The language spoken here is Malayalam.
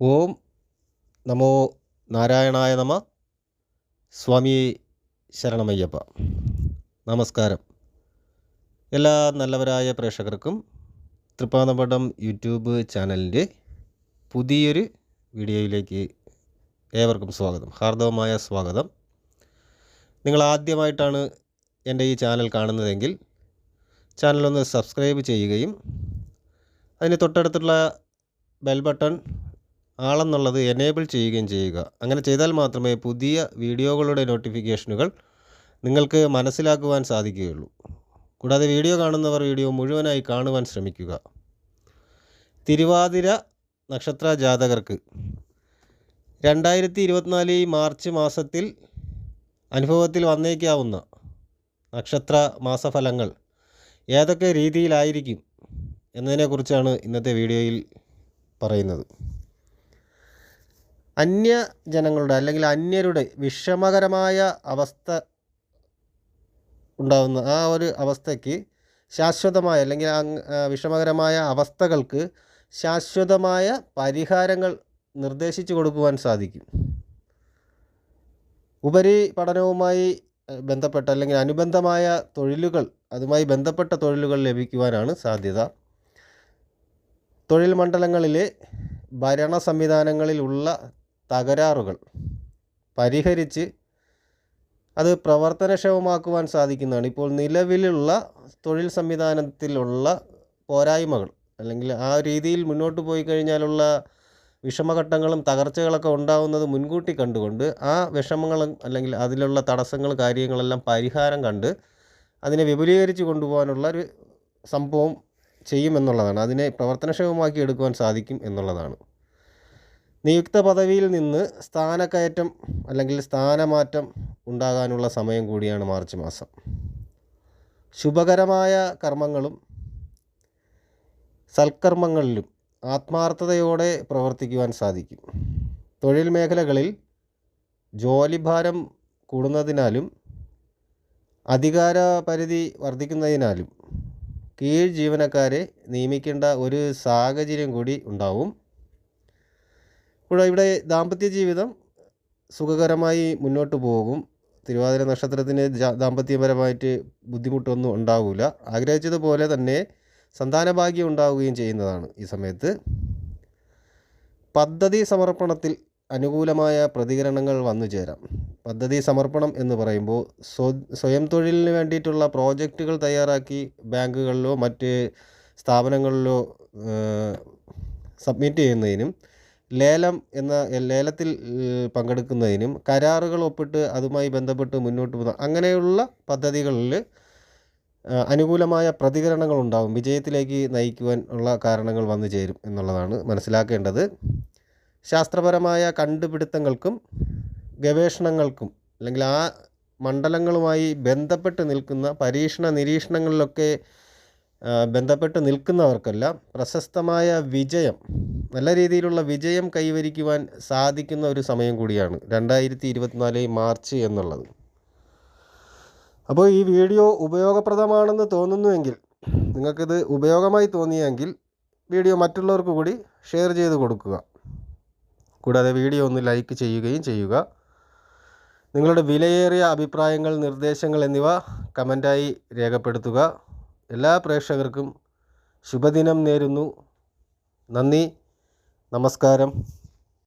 ഓം നമോ നാരായണായ നമ. സ്വാമി ശരണമയ്യപ്പ. നമസ്കാരം. എല്ലാ നല്ലവരായ പ്രേക്ഷകർക്കും തൃപ്പാനപടം യൂട്യൂബ് ചാനലിന്റെ പുതിയൊരു വീഡിയോയിലേക്ക് ഏവർക്കും സ്വാഗതം. ഹാർദവമായ സ്വാഗതം. നിങ്ങൾ ആദ്യമായിട്ടാണ് എന്റെ ഈ ചാനൽ കാണുന്നതെങ്കിൽ ചാനലൊന്ന് സബ്സ്ക്രൈബ് ചെയ്യുകയും അതിന് തൊട്ടടുത്തുള്ള ബെൽ ബട്ടൺ ആളെന്നുള്ളത് എനേബിൾ ചെയ്യുകയും ചെയ്യുക. അങ്ങനെ ചെയ്താൽ മാത്രമേ പുതിയ വീഡിയോകളുടെ നോട്ടിഫിക്കേഷനുകൾ നിങ്ങൾക്ക് മനസ്സിലാക്കുവാൻ സാധിക്കുകയുള്ളൂ. കൂടാതെ വീഡിയോ കാണുന്നവർ വീഡിയോ മുഴുവനായി കാണുവാൻ ശ്രമിക്കുക. തിരുവാതിര നക്ഷത്ര ജാതകർക്ക് രണ്ടായിരത്തി ഇരുപത്തിനാല് മാർച്ച് മാസത്തിൽ അനുഭവത്തിൽ വന്നേക്കാവുന്ന നക്ഷത്ര മാസഫലങ്ങൾ ഏതൊക്കെ രീതിയിലായിരിക്കും എന്നതിനെക്കുറിച്ചാണ് ഇന്നത്തെ വീഡിയോയിൽ പറയുന്നത്. അന്യ ജനങ്ങളുടെ അല്ലെങ്കിൽ അന്യരുടെ വിഷമകരമായ അവസ്ഥ ഉണ്ടാകുന്ന ആ ഒരു അവസ്ഥയ്ക്ക് ശാശ്വതമായ അല്ലെങ്കിൽ വിഷമകരമായ അവസ്ഥകൾക്ക് ശാശ്വതമായ പരിഹാരങ്ങൾ നിർദ്ദേശിച്ചു കൊടുക്കുവാൻ സാധിക്കും. ഉപരി പഠനവുമായി ബന്ധപ്പെട്ട അല്ലെങ്കിൽ അനുബന്ധമായ തൊഴിലുകൾ അതുമായി ബന്ധപ്പെട്ട തൊഴിലുകൾ ലഭിക്കുവാനാണ് സാധ്യത. തൊഴിൽ മണ്ഡലങ്ങളിലെ ഭരണ സംവിധാനങ്ങളിലുള്ള തകരാറുകൾ. പരിഹരിച്ച് അത് പ്രവർത്തനക്ഷമമാക്കുവാൻ സാധിക്കുന്നതാണ്. ഇപ്പോൾ നിലവിലുള്ള തൊഴിൽ സംവിധാനത്തിലുള്ള പോരായ്മകൾ അല്ലെങ്കിൽ ആ രീതിയിൽ മുന്നോട്ട് പോയി കഴിഞ്ഞാലുള്ള വിഷമഘട്ടങ്ങളും തകർച്ചകളൊക്കെ ഉണ്ടാവുന്നത് മുൻകൂട്ടി കണ്ടുകൊണ്ട് ആ വിഷമങ്ങളും അല്ലെങ്കിൽ അതിലുള്ള തടസ്സങ്ങൾ കാര്യങ്ങളെല്ലാം പരിഹാരം കണ്ട് അതിനെ വിപുലീകരിച്ച് കൊണ്ടുപോകാനുള്ള ഒരു സംഭവം ചെയ്യുമെന്നുള്ളതാണ്. അതിനെ പ്രവർത്തനക്ഷമമാക്കി എടുക്കുവാൻ സാധിക്കും എന്നുള്ളതാണ്. നിയുക്ത പദവിയിൽ നിന്ന് സ്ഥാനക്കയറ്റം അല്ലെങ്കിൽ സ്ഥാനമാറ്റം ഉണ്ടാകാനുള്ള സമയം കൂടിയാണ് മാർച്ച് മാസം. ശുഭകരമായ കർമ്മങ്ങളും സൽക്കർമ്മങ്ങളിലും ആത്മാർത്ഥതയോടെ പ്രവർത്തിക്കുവാൻ സാധിക്കും. തൊഴിൽ മേഖലകളിൽ ജോലിഭാരം കൂടുന്നതിനാലും അധികാര പരിധി വർദ്ധിക്കുന്നതിനാലും കീഴ് ജീവനക്കാരെ നിയമിക്കേണ്ട ഒരു സാഹചര്യം കൂടി ഉണ്ടാവും. കൂടെ ഇവിടെ ദാമ്പത്യ ജീവിതം സുഖകരമായി മുന്നോട്ട് പോകും. തിരുവാതിര നക്ഷത്രത്തിന് ദാമ്പത്യപരമായിട്ട് ബുദ്ധിമുട്ടൊന്നും ഉണ്ടാവില്ല ആഗ്രഹിച്ചതുപോലെ തന്നെ സന്താനഭാഗ്യം ഉണ്ടാവുകയും ചെയ്യുന്നതാണ് ഈ സമയത്ത്. പദ്ധതി സമർപ്പണത്തിൽ അനുകൂലമായ പ്രതികരണങ്ങൾ വന്നു ചേരാം. പദ്ധതി സമർപ്പണം എന്ന് പറയുമ്പോൾ സ്വയം തൊഴിലിന് വേണ്ടിയിട്ടുള്ള പ്രോജക്റ്റുകൾ തയ്യാറാക്കി ബാങ്കുകളിലോ മറ്റ് സ്ഥാപനങ്ങളിലോ സബ്മിറ്റ് ചെയ്യുന്നതിനും ലേലം എന്ന ലേലത്തിൽ പങ്കെടുക്കുന്നതിനും കരാറുകൾ ഒപ്പിട്ട് അതുമായി ബന്ധപ്പെട്ട് മുന്നോട്ട് പോകുന്ന അങ്ങനെയുള്ള പദ്ധതികളിൽ അനുകൂലമായ പ്രതികരണങ്ങൾ ഉണ്ടാകും വിജയത്തിലേക്ക് നയിക്കുവാൻ ഉള്ള കാരണങ്ങൾ വന്നു ചേരും എന്നുള്ളതാണ് മനസ്സിലാക്കേണ്ടത്. ശാസ്ത്രപരമായ കണ്ടുപിടുത്തങ്ങൾക്കും ഗവേഷണങ്ങൾക്കും അല്ലെങ്കിൽ ആ മണ്ഡലങ്ങളുമായി ബന്ധപ്പെട്ട് നിൽക്കുന്ന പരീക്ഷണ നിരീക്ഷണങ്ങളിലൊക്കെ ബന്ധപ്പെട്ട് നിൽക്കുന്നവർക്കെല്ലാം പ്രശസ്തമായ വിജയം നല്ല രീതിയിലുള്ള വിജയം കൈവരിക്കുവാൻ സാധിക്കുന്ന ഒരു സമയം കൂടിയാണ് രണ്ടായിരത്തി ഇരുപത്തിനാല് മാർച്ച് എന്നുള്ളത്. അപ്പോൾ ഈ വീഡിയോ ഉപയോഗപ്രദമാണെന്ന് തോന്നുന്നുവെങ്കിൽ നിങ്ങൾക്കിത് ഉപയോഗമായി തോന്നിയെങ്കിൽ വീഡിയോ മറ്റുള്ളവർക്ക് കൂടി ഷെയർ ചെയ്ത് കൊടുക്കുക. കൂടാതെ വീഡിയോ ഒന്ന് ലൈക്ക് ചെയ്യുകയും ചെയ്യുക. നിങ്ങളുടെ വിലയേറിയ അഭിപ്രായങ്ങൾ നിർദ്ദേശങ്ങൾ എന്നിവ കമന്റായി രേഖപ്പെടുത്തുക. എല്ലാ പ്രേക്ഷകർക്കും ശുഭദിനം നേരുന്നു. നന്ദി. നമസ്കാരം.